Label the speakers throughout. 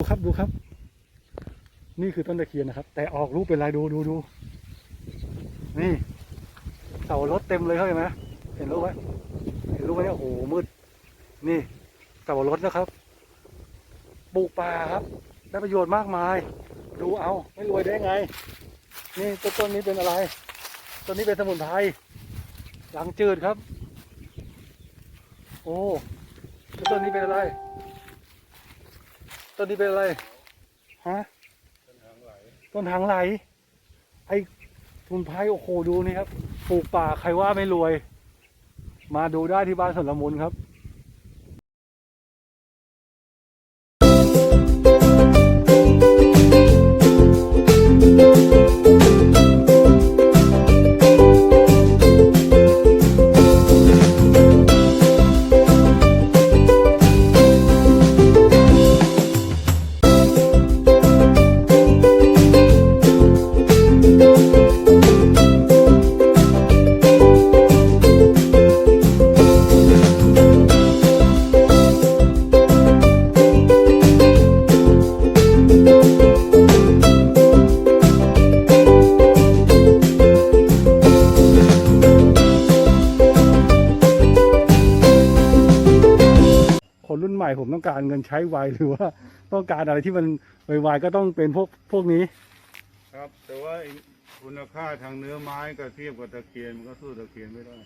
Speaker 1: ดูครับดูครับ นี่คือต้นตะเคียนนะครับ แต่ออกรูปเป็นลายดูดูดูนี่เสารถเต็มเลยเข้าใจไหมเห็นรูปไหมเห็นรูปไหมเนี่ยโอ้โหมืด นี่เสารถนะครับปลูกป่าครับ ได้ประโยชน์มากมาย ดูเอาไม่รวยได้ไง นี่ต้นต้นนี้เป็นอะไรต้นนี้เป็นสมุนไพรหลังจืดครับ โอ้ต้นนี้เป็นอะไร ต้นนี้เป็นอะไรฮะต้นหางไหล ไอ้ทุนไพ่โอ้โหดูนี่ครับปลูกป่าใครว่าไม่รวย มาดูได้ที่บ้านสวนละมุนครับ คนรุ่นใหม่ผมต้องการเงินใช้ไวหรือว่าต้องการอะไรที่มันไวๆก็ต้องเป็นพวกพวกนี้
Speaker 2: ครับแต่ว่าไอ้คุณค่าทางเนื้อไม้ก็เทียบกับตะเคียนมันก็สู้ตะเคียนไม่ได้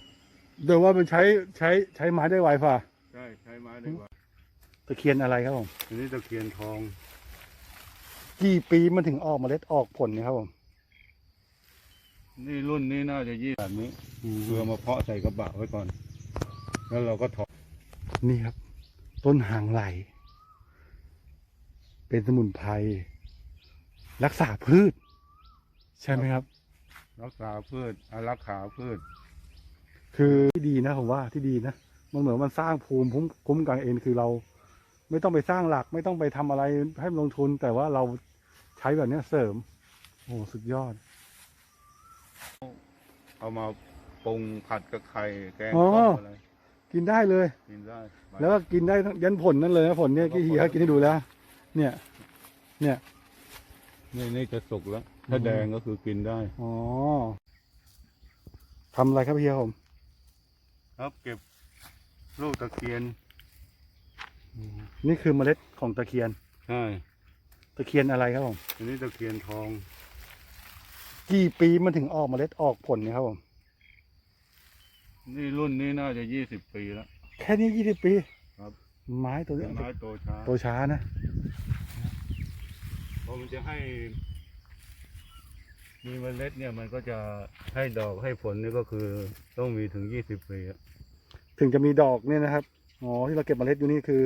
Speaker 1: โดยว่ามันใช้ใช้ใช้ไม้ได้ไวฝ่า
Speaker 2: ใช่ใช้ไม้ได้กว่า
Speaker 1: ตะเคียนอะไรครับผม
Speaker 2: อันนี้ตะเคียนทอง
Speaker 1: กี่ปีมันถึงออกเมล็ดออกผลเนี่ยครับผม
Speaker 2: นี่รุ่นนี้น่าจะยี่แบบนี้เพื่อมาเพาะใส่กระบะไว้ก่อน แล้วเราก็ถอด
Speaker 1: นี่ครับ ต้นหางไหล เป็นสมุนไพรรักษาพืช ใช่ไหมครับ
Speaker 2: รักษาพืชอารักขาพืช
Speaker 1: คือที่ดีนะผมว่าที่ดีนะมันเหมือนมันสร้างภูมิคุ้มคุ้มกันเองคือเรา ไม่ต้องไปสร้างหลัก ไม่ต้องไปทำอะไรให้มันลงทุน แต่ว่าเราใช้แบบเนี้ยเสริม โอ้สุดยอด
Speaker 2: เอามาปรุงผัดกับไข่แกง
Speaker 1: อ๋อ
Speaker 2: ส้มอะไร
Speaker 1: กินได้เลย
Speaker 2: กินได้
Speaker 1: แล้วก็กินได้ทั้งยันผลนั่นเลยนะผลเนี่ยกี่เฮียกินให้ดูแล้ว เนี่ย เนี่ย
Speaker 2: นี่นี่จะสุกแล้ว ถ้า
Speaker 1: อืม
Speaker 2: แดงก็คือกินได้
Speaker 1: อ๋อทำอะไรครับเฮียผม
Speaker 2: ครับเก็บลูกตะเคียน
Speaker 1: นี่คือเมล็ดของตะเคียน
Speaker 2: ใช่
Speaker 1: ตะเคียนอะไรครับผม
Speaker 2: อันนี้ตะเคียนทอง
Speaker 1: กี่ปีมันถึงออกเมล็ดออกผลเนี่ยครับผม
Speaker 2: นี่รุ่นนี้น่าจะยี่สิบปีแล้ว
Speaker 1: แค่นี้ยี่สิบปี
Speaker 2: ครับ
Speaker 1: ไม้ตัว
Speaker 2: เป็
Speaker 1: เนี้
Speaker 2: นไม้โตช้า
Speaker 1: โตช้านะ
Speaker 2: พอมันจะให้ มีเมล็ดเนี่ยมันก็จะให้ดอกให้ผลนี่ก็คือต้องมีถึงยี่สิบปีอะ
Speaker 1: ถึงจะมีดอกเนี่ยนะครับ อ๋อที่เราเก็บเมล็ดอยู่นี่คือ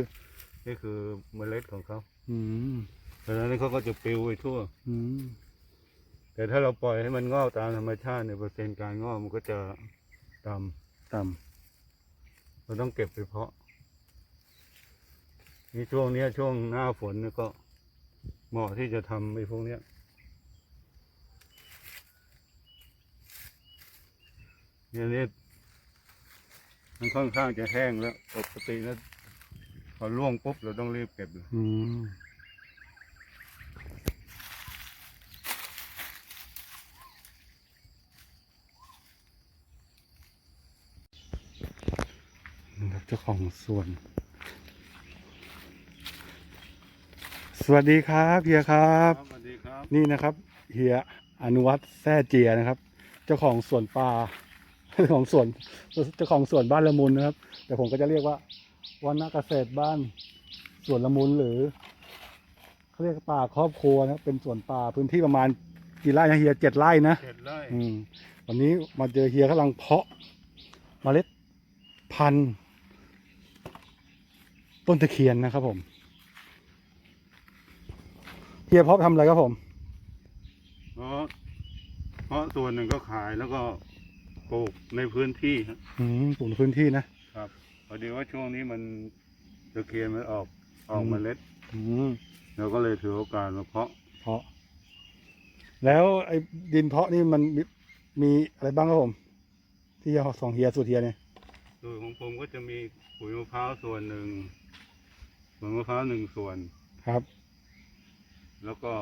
Speaker 2: นี่คือเมล็ดของเขา
Speaker 1: อืม
Speaker 2: เพราะฉะนั้นเขาก็จะปลิวไปทั่ว
Speaker 1: อืม
Speaker 2: แต่ถ้าเราปล่อยให้มันงอกตามธรรมชาติเนี่ยเปอร์เซ็นต์การงอกมันก็จะต่
Speaker 1: ต่ำ
Speaker 2: เราต้องเก็บไปเพาะนี่ช่วงเนี้ยช่วงหน้าฝนเนี่ยก็เหมาะที่จะทำไอ้พวกเนี้ยเนี่ยเนี่ยมันค่อนข้างจะแห้งแล้วปกติแล้วพอร่วงปุ๊บเราต้องรีบเก็บเลยำ
Speaker 1: อืมนี่ครับ เจ้าของสวน สวัสดีครับเฮียครับ
Speaker 2: สวัสดีครับ
Speaker 1: นี่นะครับเฮียอนุวัฒน์แซ่เจียนะครับ เจ้าของสวนปลาเจ้าของสวนเจ้าของสวนบ้านละมุนนะครับ แต่ผมก็จะเรียกว่าวันนาเกษตรบ้านสวนละมุนหรือเขาเรียกป่าครอบครัวนะครับเป็นสวนป่าพื้นที่ประมาณกี่ไร่นะเฮียเจ็ดไร่นะ
Speaker 2: เจ็ดไร่
Speaker 1: อืมวันนี้มาเจอเฮียกำลังเพาะเมล็ดพันธุ์ ต้นตะเคียนนะครับผมเฮียเพาะทำอะไรครับผม
Speaker 2: เพราะเพราะส่วนหนึ่งก็ขายแล้วก็ปลูกในพื้นที่ครับ
Speaker 1: อืมปลูกในพื้นที่นะ
Speaker 2: พอดีว่าช่วงนี้มันตะเคียนมันออกออก
Speaker 1: อืม
Speaker 2: เมล็ด
Speaker 1: อืม
Speaker 2: เราก็เลยถือโอกาสมาเพาะ
Speaker 1: เพาะ แล้วไอ้ดินเพาะนี่มันมีมีอะไรบ้างครับผม ที่ยาสองเฮียสูตรเฮียเนี่ย
Speaker 2: ส่วนของผมก็จะมีปุ๋ยมะพร้าวส่วนหนึ่งปุ๋ยมะพร้าวหนึ่งส่วน
Speaker 1: ครับ
Speaker 2: แล้วก็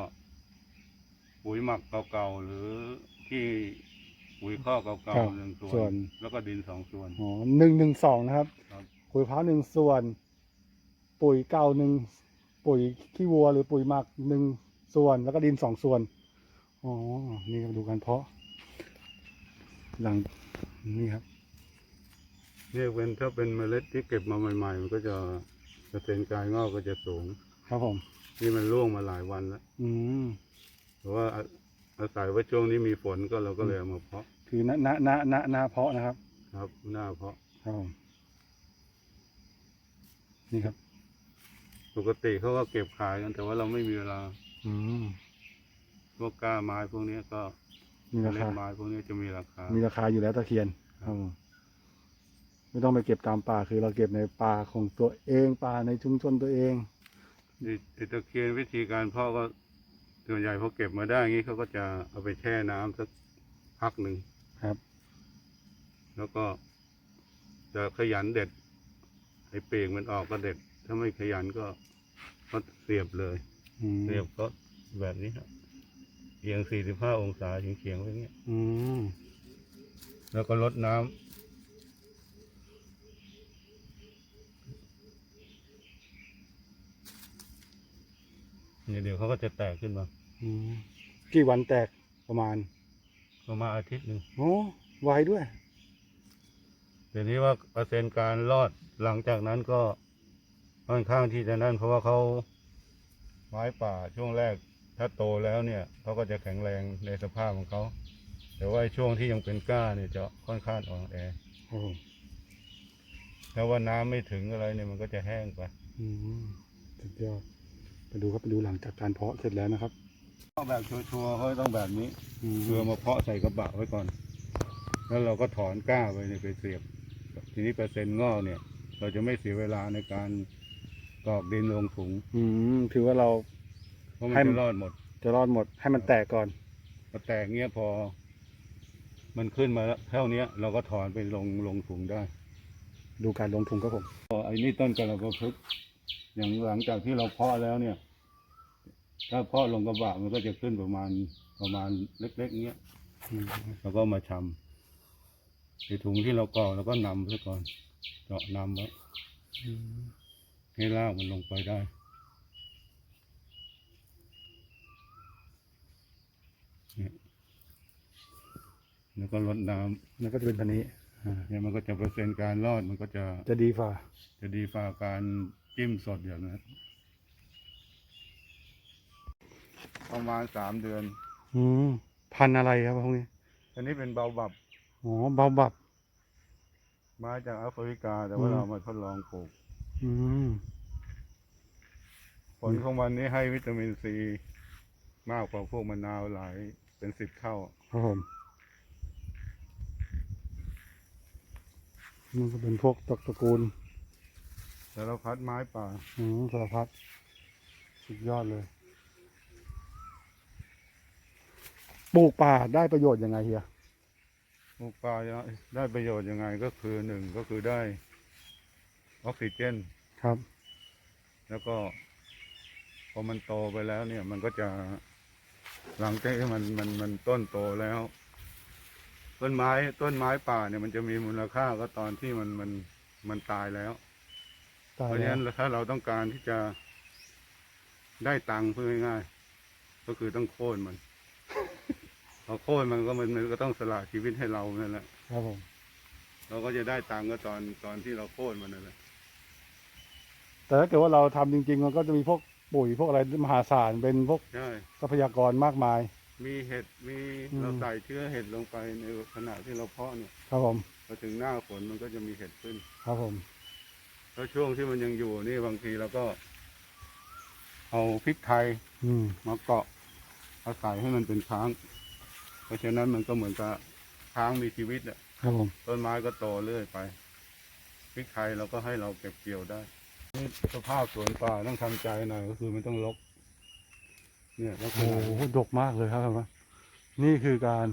Speaker 2: ปุ๋ยหมักเก่าๆหรือที่ปุ๋ยข้อ
Speaker 1: ครั
Speaker 2: เก่า
Speaker 1: บ
Speaker 2: ๆหนึ่งส่
Speaker 1: ส่
Speaker 2: ว
Speaker 1: วน
Speaker 2: นแล้วก็ดินสองส่วน
Speaker 1: อ๋อหนึ่งหนึ่งสองนะครับ
Speaker 2: ครับ
Speaker 1: ปุ๋ยมะพร้าวหนึ่งส่วน ปุ๋ยเก่าหนึ่งปุ๋ยขี้วัวหรือปุ๋ยหมักหนึ่งส่วน แล้วก็ดินสองส่วน อ๋อ นี่ครับดูการเพาะ หลังนี่ครับ
Speaker 2: เนี่ยเป็นถ้าเป็นเมล็ดที่เก็บมาใหม่ ๆ มันก็จะเปอร์เซ็นต์การงอกก็จะสูง
Speaker 1: ครับผม
Speaker 2: นี่มันร่วงมาหลายวันแล้ว
Speaker 1: อืม
Speaker 2: เพราะว่าอาอาศัยว่าช่วงนี้มีฝนก็เราก็เลยเอามาเพาะ
Speaker 1: คือณณณณณเพาะนะครับ
Speaker 2: ครับ หน้าเพาะ
Speaker 1: ครับผม นี่ครับ
Speaker 2: ปกติเขาก็เก็บขายกันแต่ว่าเราไม่มีเวลา
Speaker 1: อืม
Speaker 2: พวกก้าไม้พวกนี้ก็
Speaker 1: มีรา
Speaker 2: เล็
Speaker 1: คา
Speaker 2: ดไม้พวกนี้จะมีราคา
Speaker 1: มีราคาอยู่แล้วตะเคียนครับผม ไม่ต้องไปเก็บตามป่าคือเราเก็บในป่าของตัวเองป่าในชุมชนตัวเอง
Speaker 2: ไอ้ไอ้ตะเคียนวิธีการเพาะก็ส่วนใหญ่พอเก็บมาได้อย่างนี้เขาก็จะเอาไปแช่น้ำสักพักหนึ่ง
Speaker 1: ครับ
Speaker 2: แล้วก็จะขยันเด็ดไอ้เปลือกมันออกก็เด็ด ถ้าไม่ขยันก็ก็เสียบเลย
Speaker 1: อืม
Speaker 2: เสียบก็แบบนี้ครับเอียง 45 องศาเฉียงๆไว้อย่างเงี้ย
Speaker 1: อืม
Speaker 2: แล้วก็ลดน้ำ เนี่ยเดี๋ยวเขาก็จะแตกขึ้นมา
Speaker 1: อืมกี่วันแตกประมาณ
Speaker 2: ประมาณอาทิตย์หนึ่ง
Speaker 1: โอ้ไวด้วย
Speaker 2: เดี๋ยวนี้ว่าเปอร์เซ็นต์การรอดหลังจากนั้นก็ค่อนข้างที่จะนั่นเพราะว่าเขาไม้ป่าช่วงแรกถ้าโตแล้วเนี่ยเขาก็จะแข็งแรงในสภาพของเขาแต่ว่าช่วงที่ยังเป็นก้าเนี่ยจะค่อนข้างอ่อนแอ
Speaker 1: โอ้
Speaker 2: ถ้าว่าน้ำไม่ถึงอะไรเนี่ยมันก็จะแห้งไป
Speaker 1: อืมสุดยอดไป ดูครับไปดูหลังจากการเพาะเสร็จแล้วนะครับ
Speaker 2: แบบชัวร์ๆเขาต้องแบบนี้
Speaker 1: อืม
Speaker 2: คือเอามาเพาะใส่กระบะไว้ก่อน แล้วเราก็ถอนก้าไปเนี่ยไปเสียบ ทีนี้เปอร์เซ็นต์งอกเนี่ย เราจะไม่เสียเวลาในการกรอกดินลงถุง
Speaker 1: อืมถือว่าเรา
Speaker 2: เพราะมัน
Speaker 1: ให้มัน
Speaker 2: จะรอดหมด
Speaker 1: จะรอดหมด ให้มันแตกก่อน
Speaker 2: พอแตกเงี้ยพอ มันขึ้นมาแล้วเท่านี้เราก็ถอนไปลงลงถุงได้
Speaker 1: ดูการลงทุนครับผม
Speaker 2: พอไอ้นี่ต้นกระประพฤกษ์อย่างหลังจากที่เราเพาะแล้วเนี่ย ถ้าเพาะลงกระบะมันก็จะขึ้นประมาณประมาณเล็กๆเงี้ย
Speaker 1: อืม
Speaker 2: แล้วก็มาชำในถุงที่เรากรอกแล้วก็นำไว้ก่อนเจาะนำไว้
Speaker 1: อืม
Speaker 2: ให้รากมันลงไปได้เนี่ยแล้วก็ลดน้ำ
Speaker 1: แล้วก็จะเป็นพันนี้อ่า
Speaker 2: เนี่ยมันก็จะเปอร์เซ็นต์การรอดมันก็จะ
Speaker 1: จะดีฝ่า
Speaker 2: จะดีฝ่าการจิ้มสดอย่างนั้น ประมาณสามเดือน
Speaker 1: อืมพันธุ์อะไรครับพวกนี้
Speaker 2: อันนี้เป็นเบาบับ
Speaker 1: อ๋อเบาบับ
Speaker 2: มาจากแอฟริกา แต่ว่า
Speaker 1: อืม
Speaker 2: เราเอามาทดลองปลูก
Speaker 1: อืม
Speaker 2: ผลของมันนี้ให้วิตามินซี มากกว่าพวกมะนาวหลายเป็นสิบเท่า
Speaker 1: ครับผมมันก็เป็นพวกตระตระกูล
Speaker 2: แต่เราพัดไม้ป่า
Speaker 1: อืมสารพัดสุดยอดเลย ปลูกป่าได้ประโยชน์ยังไงเฮีย
Speaker 2: ปลูกป่าได้ประโยชน์ยังไงก็คือหนึ่งก็คือได้ออกซิเจน
Speaker 1: ครับ
Speaker 2: แล้วก็ พอมันโตไปแล้วเนี่ย มันก็จะหลังจากที่มันมันมันต้นโตแล้ว ต้นไม้ต้นไม้ป่าเนี่ยมันจะมีมูลค่าก็ตอนที่มันมันมันตายแล้ว
Speaker 1: ตาย
Speaker 2: เพราะฉะ
Speaker 1: แล้ว
Speaker 2: นั้นถ้าเราต้องการที่จะได้ตังค์เพื่อง่ายๆก็คือต้องโค่นมัน พอโค่นมันก็มันมันก็ต้องสละชีวิตให้เรานั่นแหละ
Speaker 1: ครับผม
Speaker 2: เราก็จะได้ตังค์ก็ตอนตอนที่เราโค่นมันนั่นแหละ
Speaker 1: แต่ถ้าเกิดว่าเราทำจริง ๆ มันก็จะมีพวกปุ๋ยพวกอะไรมหาศาลเป็นพวก
Speaker 2: ใช่
Speaker 1: ทรัพยากรมากมาย
Speaker 2: มีเห็ดมี
Speaker 1: อืม
Speaker 2: เราใส่เชื้อเห็ดลงไปในขณะที่เราเพาะเนี่ย
Speaker 1: ครับผม
Speaker 2: พอถึงหน้าฝนมันก็จะมีเห็ดขึ้น
Speaker 1: ครับผม
Speaker 2: แล้วช่วงที่มันยังอยู่นี่บางทีเราก็ เอาพริกไทย
Speaker 1: อืม
Speaker 2: มาเกาะเอาใส่ให้มันเป็นช้างเพ ราะฉะนั้นมันก็เหมือนกับช้างมีชีวิตอะ
Speaker 1: ครับผม
Speaker 2: ต้นไม้ก็โตเรื่อยไปพริกไทยเราก็ให้เราเก็บเกี่ยวได้นี่สภาพสวนป่าต้องทำใจหน่อยก็คือมันต้องรกเนี่ยลักษ
Speaker 1: โอ้
Speaker 2: ณะ
Speaker 1: โหดกมากเลยครับผมนี่คือการ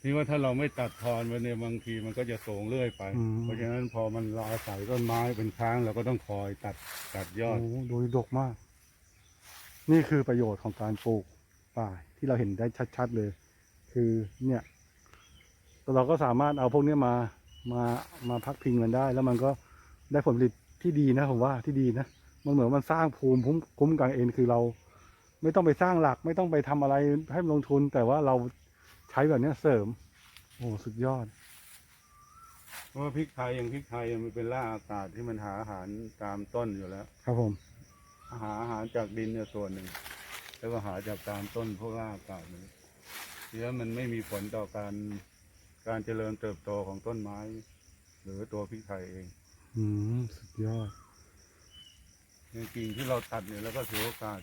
Speaker 2: ที่ว่าถ้าเราไม่ตัดทอนไปเนี่ยบางทีมันก็จะโสงเรื่อยไป
Speaker 1: อืม
Speaker 2: เพราะฉะนั้นพอมันเราอาศัยต้นไม้เป็นค้างเราก็ต้องคอยตัดตัดยอด
Speaker 1: โอ้โหดูดกมาก นี่คือประโยชน์ของการปลูก ป่าที่เราเห็นได้ชัดๆเลย คือเนี่ยเราก็สามารถเอาพวกเนี้ยมามามาพักพิงมันได้ แล้วมันก็ได้ผลผลิตที่ดีนะผมว่าที่ดีนะมันเหมือนมันสร้างภูมิคุ้มคุ้มกันเองคือเรา ไม่ต้องไปสร้างหลัก ไม่ต้องไปทำอะไรให้มันลงทุน แต่ว่าเราใช้แบบเนี้ยเสริม โอ้สุดยอด
Speaker 2: เพราะว่าพริกไทยอย่างพริกไทยมันเป็นล่าอากาศที่มันหาอาหารตามต้นอยู่แล้ว
Speaker 1: ครับผม
Speaker 2: หาอาหารจากดินเนี่ยส่วนหนึ่ง แล้วก็หาจากตามต้นพวกล่าอากาศนี้ทีนี้มันไม่มีผลต่อการการเจริญเติบโตของต้นไม้ หรือตัวพริกไทยเอง
Speaker 1: อืมสุดยอด
Speaker 2: ในกิ่งที่เราตัดเนี่ยแล้วก็ถือโอกาส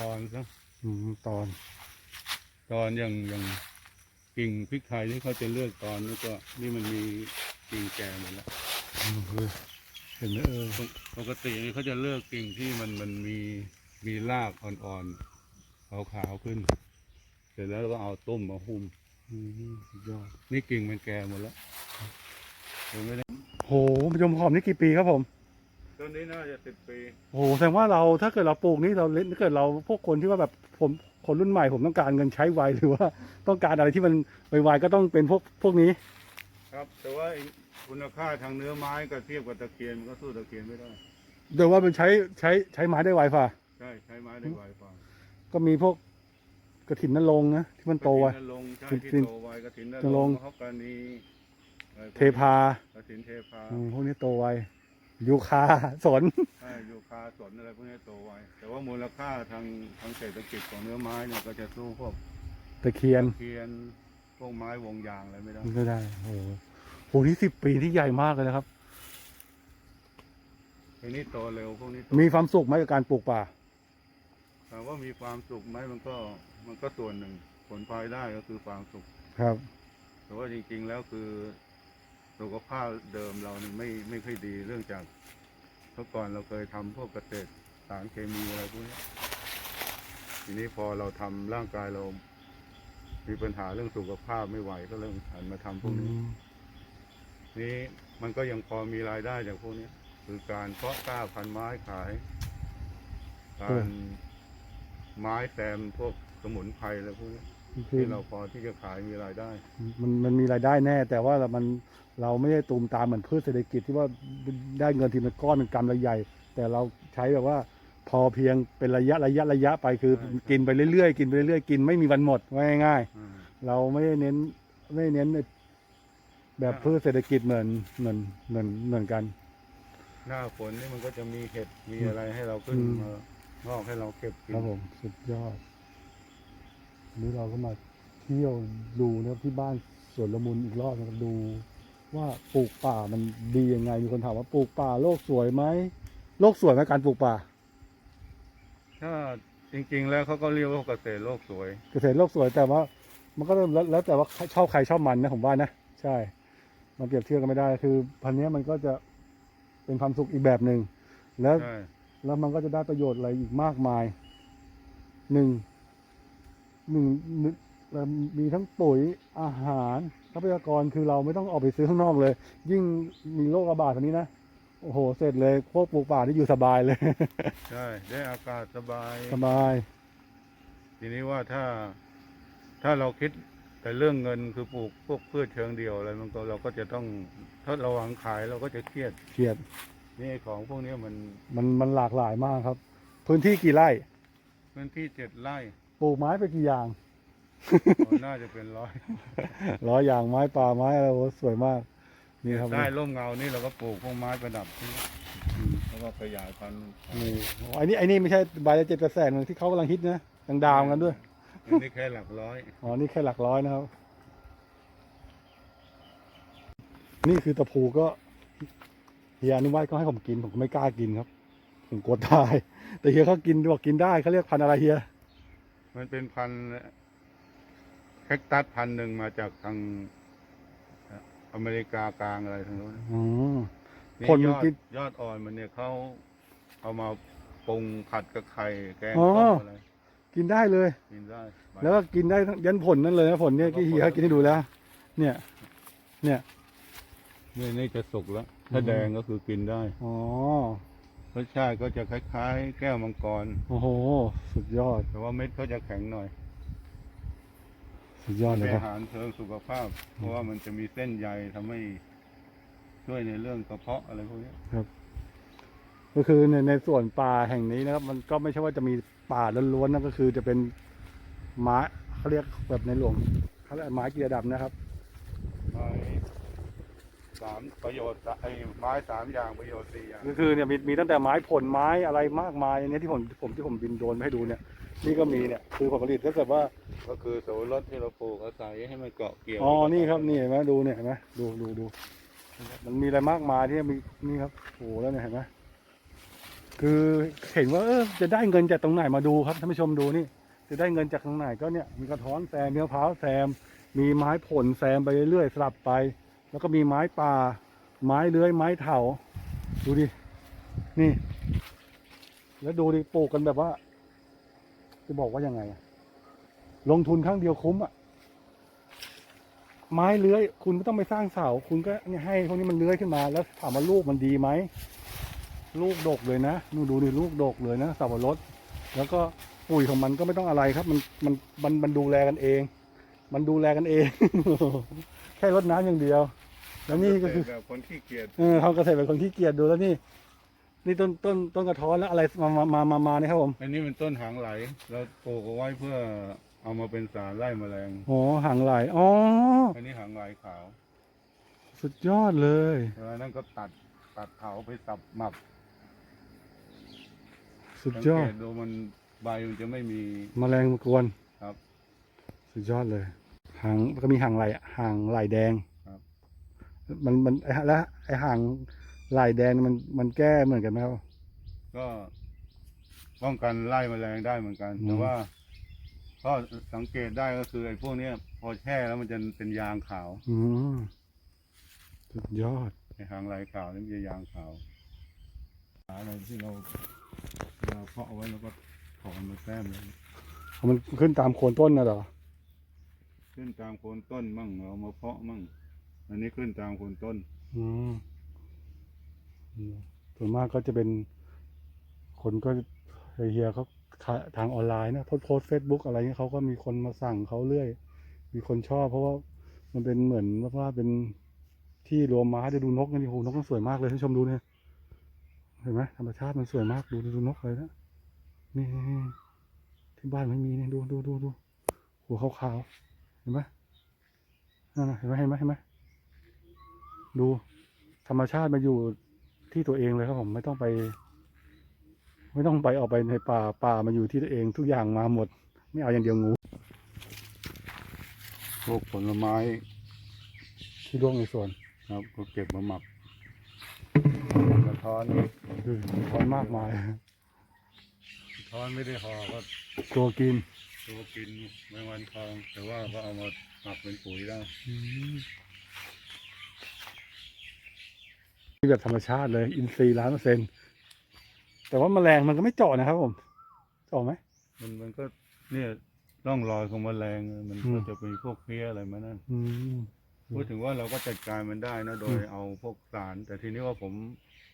Speaker 2: ตอนซะ
Speaker 1: อืมตอน
Speaker 2: ตอนอย่างอย่างกิ่งพริกไทยนี่เขาจะเลือกตอนนี่ก็นี่มันมีกิ่งแก่หมดแล้ว
Speaker 1: อืมเฮ้ยเห็นไหมเออ
Speaker 2: ปกปกตินี่เขาจะเลือกกิ่งที่มันมันมี มีรากอ่อนๆขาวๆขึ้น เสร็จแล้วเราก็เอาต้มมาหุ้ม
Speaker 1: อืมสุดยอด
Speaker 2: นี่กิ่งมันแก่หมดแล้วเห็นไหมเนี่ย
Speaker 1: โหมะยมหอมนี่กี่ปีครับผม
Speaker 2: ต้นนี้น่าจะสิบปี
Speaker 1: โหแสดงว่าเราถ้าเกิดเราปลูกนี่เราเล่นถ้าเกิดเราพวกคนที่ว่าแบบผมคนรุ่นใหม่ผมต้องการเงินใช้ไวหรือว่าต้องการอะไรที่มันไวๆก็ต้องเป็นพวกพวกนี้
Speaker 2: ครับแต่ว่าคุณค่าทางเนื้อไม้กับเทียบกับตะเคียนมันก็สู้ตะเคียนไม่ได้
Speaker 1: โดยว่ามันใช้ใช้ใช้ไม้ได้ไวฝ่า
Speaker 2: ใช่ใช้ไม้ได้ไวกว่า
Speaker 1: ก็มีพวกกระถินนรงค์นะที่มันโตไว
Speaker 2: กฐินนรงค์ใช่
Speaker 1: กฐิ
Speaker 2: ที่
Speaker 1: น
Speaker 2: โตไวกระถินน
Speaker 1: น
Speaker 2: ร
Speaker 1: รงง
Speaker 2: ค์เขากานีอะไรพวก
Speaker 1: เทพาก
Speaker 2: ระถินเทพา
Speaker 1: อืมพวกนี้โตไวยูคาสน
Speaker 2: ใช่ยูคาสนอะไรพวกนี้โตไวแต่ว่ามูลค่าทางทางเศรษฐกิจของเนื้อไม้เนี่ยก็จะสู้พวก
Speaker 1: ตะเคียน
Speaker 2: เทียนพวกไม้วงยางอะไรไม่ได้
Speaker 1: ไม่ได้โอ้โหโหนี่สิบปีที่ใหญ่มากเลยนะครับ
Speaker 2: ทีนี้โตเร็วพวกนี้โต
Speaker 1: มีความสุขไหมกับการปลูกป่า
Speaker 2: ถามว่ามีความสุขไหมมันก็มันก็ส่วนหนึ่งผลพลอยได้ก็คือความสุข
Speaker 1: ครับ
Speaker 2: แต่ว่าจริง ๆ แล้วคือสุขภาพเดิมเรานี่ไม่ไม่ค่อยดีเรื่องจากเมื่อก่อนเราเคยทำพวกเกษตรสารเคมีอะไรพวกนี้ทีนี้พอเราทำร่างกายเรา มีปัญหาเรื่องสุขภาพไม่ไหวก็เริ่มหันมาทำพวกนี้ นี้มันก็ยังพอมีรายได้จากพวกนี้ คือการเพาะกล้าพันไม้ขาย การ ไม้แซมพวกสมุนไพรอะไรพวกนี้
Speaker 1: คือ
Speaker 2: ที่เราพอที่จะขายมีรายได้
Speaker 1: มันมันมีรายได้แน่ แต่ว่ามันเราไม่ได้ตูมตามเหมือนพืชเศรษฐกิจที่ว่าได้เงินทีมันก้อนเป็นกำระใหญ่ แต่เราใช้แบบว่าพอเพียงเป็นระยะระยะระยะไปคือ
Speaker 2: ใช่ใช่
Speaker 1: กินไปเรื่อยๆกินไปเรื่อยๆกินไม่มีวันหมดว่าง่าย
Speaker 2: อืม
Speaker 1: ๆเราไม่ได้เน้นไม่ได้เน้นแบบ
Speaker 2: อ่า
Speaker 1: พืชเศรษฐกิจเหมือนเหมือนเหมือนเหมือนกัน
Speaker 2: หน้าฝนนี่มันก็จะมีเห็ดมี
Speaker 1: อืม
Speaker 2: อะไรให้เราขึ้น
Speaker 1: อืม
Speaker 2: มา งอกให้เราเก็บกิ
Speaker 1: ครับผมสุดยอดวันนี้เราก็มาเที่ยวดูนะครับที่บ้านสวนละมุนอีกรอบนะครับดู ว่าปลูกป่ามันดียังไง มีคนถามว่าปลูกป่าโลกสวยไหมโลกสวยไหมการปลูกป่า
Speaker 2: ถ้าจริง ๆ แล้วเขาก็เรียกว่าเกษตรโลกสวย
Speaker 1: เกษตรโลกสวยแต่ว่า มันก็แล้วแล้วแต่ว่าชอบใครชอบมันนะผมว่านะใช่ มันเปรียบเทียบกันไม่ได้คือ พันธุ์เนี้ยมันก็จะเป็นความสุขอีกแบบหนึ่งแล้ว
Speaker 2: ใช่
Speaker 1: แล้วมันก็จะได้ประโยชน์อะไรอีกมากมายหนึ่งหนึ่งหนึ่งเอ่อมีทั้งปุ๋ยอาหารทรัพยากรคือเราไม่ต้องออกไปซื้อข้างนอกเลย ยิ่งมีโรคระบาดแบบนี้นะโอ้โห เสร็จเลยพวกปลูกป่าที่อยู่สบายเลย
Speaker 2: ใช่ ได้อากาศสบาย
Speaker 1: สบาย
Speaker 2: ทีนี้ว่าถ้าถ้าเราคิดแต่เรื่องเงินคือปลูกพวกพืชเชิงเดียวอะไรมันก็เราก็จะต้อง ถ้าเราหวังขายเราก็จะเครียด
Speaker 1: เขียด
Speaker 2: นี่ของพวกนี้มัน
Speaker 1: มันมันหลากหลายมากครับ พื้นที่กี่ไร่
Speaker 2: พื้นที่เจ็ดไร่
Speaker 1: ปลูกไม้ไปกี่อย่าง
Speaker 2: อ๋อน่าจะเป็นร้อย
Speaker 1: ร้อยอย่างไม้ป่าไม้อะไรโอ้สวยมาก นี่ครับ
Speaker 2: ได้ร่มเงานี่เราก็ปลูกพวกไม้ประดับที่
Speaker 1: อืม
Speaker 2: แล้วก็ขยายพันธุ์
Speaker 1: นี่อ๋อไอ้นี่ไอ้นี่ไม่ใช่ใบละเจ็ดกระแสเหมือนที่เขากำลังฮิตนะดังดาวๆกันด้วย
Speaker 2: อันนี้แค่หลักร้อย
Speaker 1: อ๋อนี่แค่หลักร้อยนะครับ นี่คือตะพูก็เฮียอนุวัฒน์ก็ให้ผมกินผมก็ไม่กล้ากินครับ ผมกลัวตาย แต่เฮียเขากินบอกกินได้เขาเรียกพันธุ์อะไรเฮีย
Speaker 2: มันเป็นพันธุ์แคคตัสพันธุ์หนึ่งมาจากทางเอ่ออเมริกากลางอะไรทางโน้น
Speaker 1: อ๋อ
Speaker 2: นี่
Speaker 1: คน
Speaker 2: ย
Speaker 1: มัน
Speaker 2: อด
Speaker 1: กิน
Speaker 2: ยอดอ่อนมันเนี่ยเขาเอามาปรุงผัดกับไข่แกง
Speaker 1: อ๋อ
Speaker 2: ต้มอะไร
Speaker 1: กินได้เลย
Speaker 2: กินได้ใบ
Speaker 1: แล้วก็กินได้ทั้งยันผลนั่นเลยนะผลเนี่ยที่เฮียเขากินให้ดูแล้ว เนี่ย เนี่ย
Speaker 2: นี่นี่จะสุกแล้ว ถ้า
Speaker 1: อืม
Speaker 2: แดงก็คือกินได้
Speaker 1: อ๋อ
Speaker 2: รสชาติก็จะคล้ายๆ แก้วมังกร
Speaker 1: โอ้โห สุดยอด
Speaker 2: แต่ว่าเม็ดเขาจะแข็งหน่อย
Speaker 1: สุดยอดเล
Speaker 2: เป็
Speaker 1: ย
Speaker 2: น
Speaker 1: ครับ
Speaker 2: อาหารเชิงสุขภาพ เพราะว่ามันจะมีเส้นใยทำให้ช่วยในเรื่องกระเพาะอะไรพวกเนี้ย
Speaker 1: ก็คือในในส่วนป่าแห่งนี้นะครับ มันก็ไม่ใช่ว่าจะมีป่าล้วนๆนะก็คือจะเป็นไม้เขาเรียกแบบในหลวงเขาเรียกไม้เกียร์ดำนะครับ
Speaker 2: ไม้ สามประโยชน์ไอ้ไม้สามอย่างประโยชน์สี่อย่าง
Speaker 1: ก็คือเนี่ยมีมีตั้งแต่ไม้ผลไม้อะไรมากมายอันนี้ที่ผมผมที่ผมบินโดรนมาให้ดูเนี่ยนี่ก็มีเนี่ยคือผลผลิตถ้าเกิดว่า
Speaker 2: ก็คือสวรสที่เราปลูกอาศัยให้มันเกาะเกี่ยว
Speaker 1: อ๋อนี่ครับนี่เห็นไหมดูเนี่ยเห็นไหมดูดูดูมันมีอะไรมากมายที่มีนี่ครับโอ้โหแล้วเนี่ยเห็นไหมคือเห็นว่าเออจะได้เงินจากตรงไหนมาดูครับท่านผู้ชมดูนี่ จะได้เงินจากตรงไหนก็เนี่ยมีกระท้อนแซมมีมะพร้าวแซมมีไม้ผลแซมไปเรื่อยๆสลับไป แล้วก็มีไม้ป่า ไม้เลื้อย ไม้เถา ดูดิ นี่ แล้วดูดิปลูกกันแบบว่า จะบอกว่ายังไง ลงทุนครั้งเดียวคุ้มอะ ไม้เลื้อย คุณไม่ต้องไปสร้างเสา คุณก็ให้พวกนี้มันเลื้อยขึ้นมา แล้วถามว่าลูกมันดีไหม ลูกดกเลยนะนู่นดูดิลูกดกเลยนะสับปะรด แล้วก็ปุ๋ยของมันก็ไม่ต้องอะไรครับ มันมันมันมันดูแลกันเอง มันดูแลกันเอง แค่รดน้ำอย่างเดียว แล้วนี่ก็คือ
Speaker 2: แบบคนขี้เกียจ
Speaker 1: เออทำเกษตรเป็นคนขี้เกียจดูแล้วนี่ นี่ต้นต้นต้นกระท้อนแล้วอะไรมามามามามาเนี่ยครับผม
Speaker 2: อันนี้เป็นต้นหางไหลเราปลูกเอาไว้เพื่อเอามาเป็นสารไล่แมลง
Speaker 1: โอ้หางไหลอ๋อ
Speaker 2: อันนี้หางไหลขาว
Speaker 1: สุดยอดเลย
Speaker 2: แล้วนั่นก็ตัดตัดเผาไปสับหมัก
Speaker 1: สุด
Speaker 2: สัง
Speaker 1: ยอ
Speaker 2: เก
Speaker 1: ด
Speaker 2: ตดูมันใบมันจะไม่มี
Speaker 1: แมลงมากวน
Speaker 2: ครับ
Speaker 1: สุดยอดเลยหางแล้วก็มีหางไหลหางไหลแดง
Speaker 2: ครับ
Speaker 1: มันมันไอ้แล้วไอ้หางไหลแดงมันมันแก้เหมือนกันไหมครับ
Speaker 2: ก็ป้องกันไล่แมลงได้เหมือนกัน
Speaker 1: อืม
Speaker 2: แต่ว่าก็สังเกตได้ก็คือไอ้พวกเนี้ย พอแช่แล้วมันจะเป็นยางขาว
Speaker 1: อืมสุดยอด
Speaker 2: ไอ้หางไหลขาวนี่มันจะยางขาวอะไรที่เราเราเพาะเอาไว้แล้วก็ถอนมาแต้มเลย
Speaker 1: มันขึ้นตามโคนต้นนะเหรอ
Speaker 2: ขึ้นตามโคนต้นมั่งเอามาเพาะมั่ง อันนี้ขึ้นตามคนต้น
Speaker 1: อืมส่วนมากก็จะเป็น คนก็เฮียเขาทางออนไลน์นะโพสโพสเฟซบุ๊กอะไรเงี้ยเขาก็มีคนมาสั่งเขาเรื่อย มีคนชอบเพราะว่ามันเป็นเหมือนว่าเป็นที่รวมม้าจะดูนกนี่โหนกมันสวยมากเลยท่านชมดูเนี่ยเห็นไหมธรรมชาติมันสวยมากดูดูนกเลยนะนี่นี่นี่ที่บ้านไม่มีเนี่ยดูดูดูดูหัวขาวๆเห็นไหมนั่นนะเห็นไหมเห็นไหมเห็นไหม ดู ธรรมชาติมาอยู่ที่ตัวเองเลยครับผมไม่ต้องไป ไม่ต้องไปออกไปในป่าป่ามาอยู่ที่ตัวเอง ทุกอย่างมาหมด ไม่เอาอย่างเดียวงู
Speaker 2: พวกผลไม้
Speaker 1: ที่ร่วงในสวน
Speaker 2: ครับ ก็เก็บมาหมักกระท้อน
Speaker 1: ดูคอนมากมาย
Speaker 2: กระท้อนไม่ได้ห่อก็
Speaker 1: ตัวกิน
Speaker 2: ตัวกินแมงวันทอง แต่ว่าก็เอามาหมักเป็นปุ๋ยได้
Speaker 1: ที่ แบบธรรมชาติเลยอินทรีย์ล้านเปอร์เซ็นต์แต่ว่าแมลงมันก็ไม่เจาะนะครับผมเจาะไหม
Speaker 2: มันมันก็เนี่ยร่องรอยของแมลงมัน
Speaker 1: อื
Speaker 2: ก็
Speaker 1: ม
Speaker 2: จะมีพวกเพลี้ยอะไรมานั่น
Speaker 1: อืม
Speaker 2: พูดถึงว่าเราก็จัดการมันได้นะโดย
Speaker 1: อืม
Speaker 2: เอาพวกสาร แต่ทีนี้ว่าผม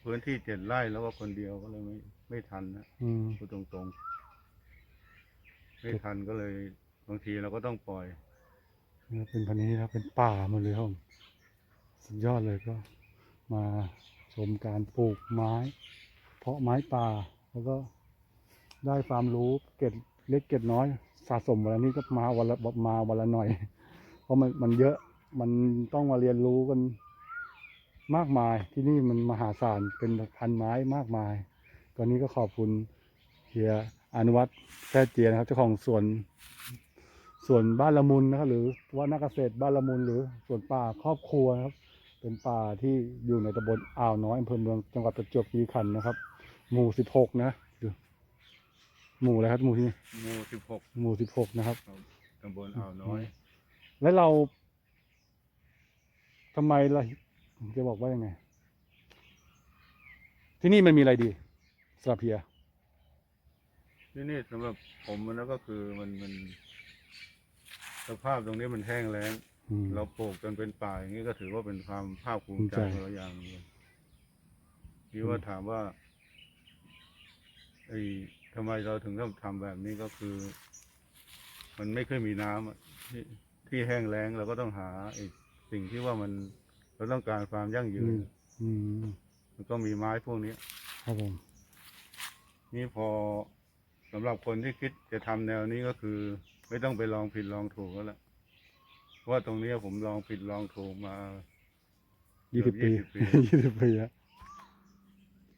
Speaker 2: พื้นที่เจ็ดไร่แล้วก็คนเดียวก็เลยไม่ไม่ทันนะ
Speaker 1: อืม
Speaker 2: พูดตรงๆ ไม่ทันก็เลยบางทีเราก็ต้องปล่อย
Speaker 1: เนี่ยเป็นพันนี้ครับเป็นป่าหมดเลยครับผมสุดยอดเลยก็ มาชมการปลูกไม้ เพาะไม้ป่าแล้วก็ได้ความรู้เก็ดเล็กเก็ดน้อยสะสมวันนี้ก็มาวันละมาวันละหน่อย เพราะมันมันเยอะมันต้องมาเรียนรู้กันมากมายที่นี่มันมหาศาลเป็นพันไม้มากมาย ตอนนี้ก็ขอบคุณเฮียอนุวัฒน์แท้เจียนะครับเจ้าของสวนสวนบ้านละมุนนะครับหรือว่านักเกษตรบ้านละมุนหรือสวนป่าครอบครัวนะครับ เป็นป่าที่อยู่ในตำบลอ่าวน้อยอำเภอเมืองจังหวัดประจวบคีรีขันธ์นะครับ หมู่สิบหกนะดูหมู่อะไรครับหมู่ที่นี่
Speaker 2: หมู่สิบหก
Speaker 1: หมู่สิบหกนะครับ
Speaker 2: ตำบลอ่าวน้อย
Speaker 1: แล้วเราทำไมเราจะบอกว่ายังไง ที่นี่มันมีอะไรดีสำหรับเพีย
Speaker 2: ที่นี่สำหรับผมมันก็คือมันมัน สภาพตรงนี้มันแห้งแล้ง
Speaker 1: อืม
Speaker 2: เราปลูกจนเป็นป่าอย่างนี้ก็ถือว่าเป็นความภาคภูมิใจ
Speaker 1: ภูมิใจ
Speaker 2: ของเราอย่างหนึงที่ว่าถามว่าไอ้ทำไมเราถึงต้องทำแบบนี้ก็คือ มันไม่เคยมีน้ำอะที่ที่แห้งแล้งเราก็ต้องหาไอ้สิ่งที่ว่ามันเราต้องการความยั่งยื
Speaker 1: อื
Speaker 2: น
Speaker 1: มอืม
Speaker 2: มันก็มีไม้พวกนี้
Speaker 1: ครับผม
Speaker 2: นี่พอสำหรับคนที่คิดจะทำแนวนี้ก็คือ ไม่ต้องไปลองผิดลองถูกแล้วล่ะเพ ราะว่าตรงเนี้ยผมลองผิดลองถูกมา
Speaker 1: ยี่สิบปี
Speaker 2: 20ปี
Speaker 1: ยี่สิบปีแล้ว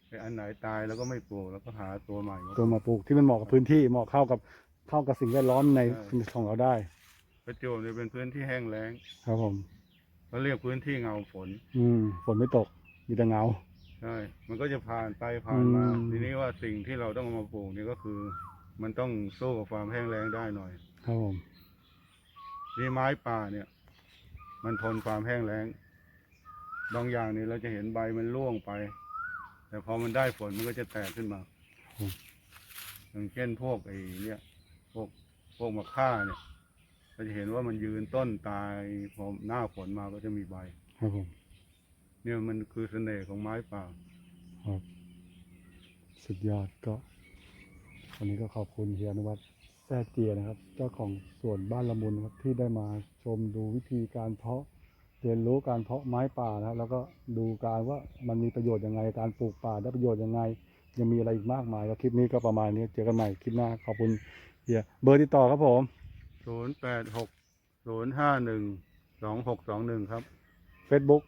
Speaker 2: ไอ้อันไหนตายแล้วก็ไม่ปลูกแล้วก็หาตัวใหม่มา
Speaker 1: ตัวมาปลูกที่มันเหมาะกับพื้นที่เหมาะเข้ากับเข้ากับสิ่งแวดล้อมใน
Speaker 2: ใช่
Speaker 1: ของเราได้
Speaker 2: ประจวบเนี่ยเป็นพื้นที่แห้งแล้ง
Speaker 1: ครับผม
Speaker 2: เขาเรียกพื้นที่เงาฝน
Speaker 1: อืม ฝนไม่ตก มีแต่เงา
Speaker 2: ใช่ มันก็จะผ่านไปผ่านมา
Speaker 1: อืม
Speaker 2: ทีนี้ว่าสิ่งที่เราต้องเอามาปลูกนี่ก็คือ มันต้องสู้กับความแห้งแล้งได้หน่อย
Speaker 1: ครับผม
Speaker 2: นี่ไม้ป่าเนี่ย มันทนความแห้งแล้ง บางอย่างนี่เราจะเห็นใบมันร่วงไป แต่พอมันได้ฝนมันก็จะแตกขึ้นมา อย่างเช่นพวกไอ้เนี่ย พวกพวกมะค่าเนี่ยเราจะเห็นว่ามันยืนต้นตายพอหน้าฝนมาก็จะมีใบ
Speaker 1: ครับผม
Speaker 2: เนี่ยมันคือเสน่ห์ของไม้ป่า
Speaker 1: ครับ สุดยอดก็วันนี้ก็ขอบคุณเฮียอนุวัฒน์ แซ่เจียนะครับ เจ้าของสวนบ้านละมุนนะครับที่ได้มาชมดูวิธีการเพาะเรียนรู้การเพาะไม้ป่านะครับแล้วก็ดูการว่ามันมีประโยชน์ยังไง การปลูกป่าได้ประโยชน์ยังไง ยังมีอะไรอีกมากมายแล้วคลิปนี้ก็ประมาณนี้เจอกันใหม่คลิปหน้าขอบคุณเฮียเบอร์ติดต่อครับผม
Speaker 2: ศูนย์แปดหกศูนย์ห้าหนึ่งสองหกสองหนึ่งครับ
Speaker 1: Facebook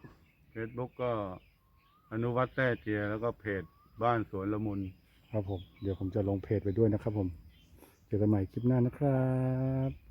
Speaker 2: เฟซบุ๊กก็อนุวัฒน์แท้เจียแล้วก็เพจบ้านสวนละมุน
Speaker 1: ครับผม เดี๋ยวผมจะลงเพจไปด้วยนะครับผม เจอกันใหม่คลิปหน้านะครับ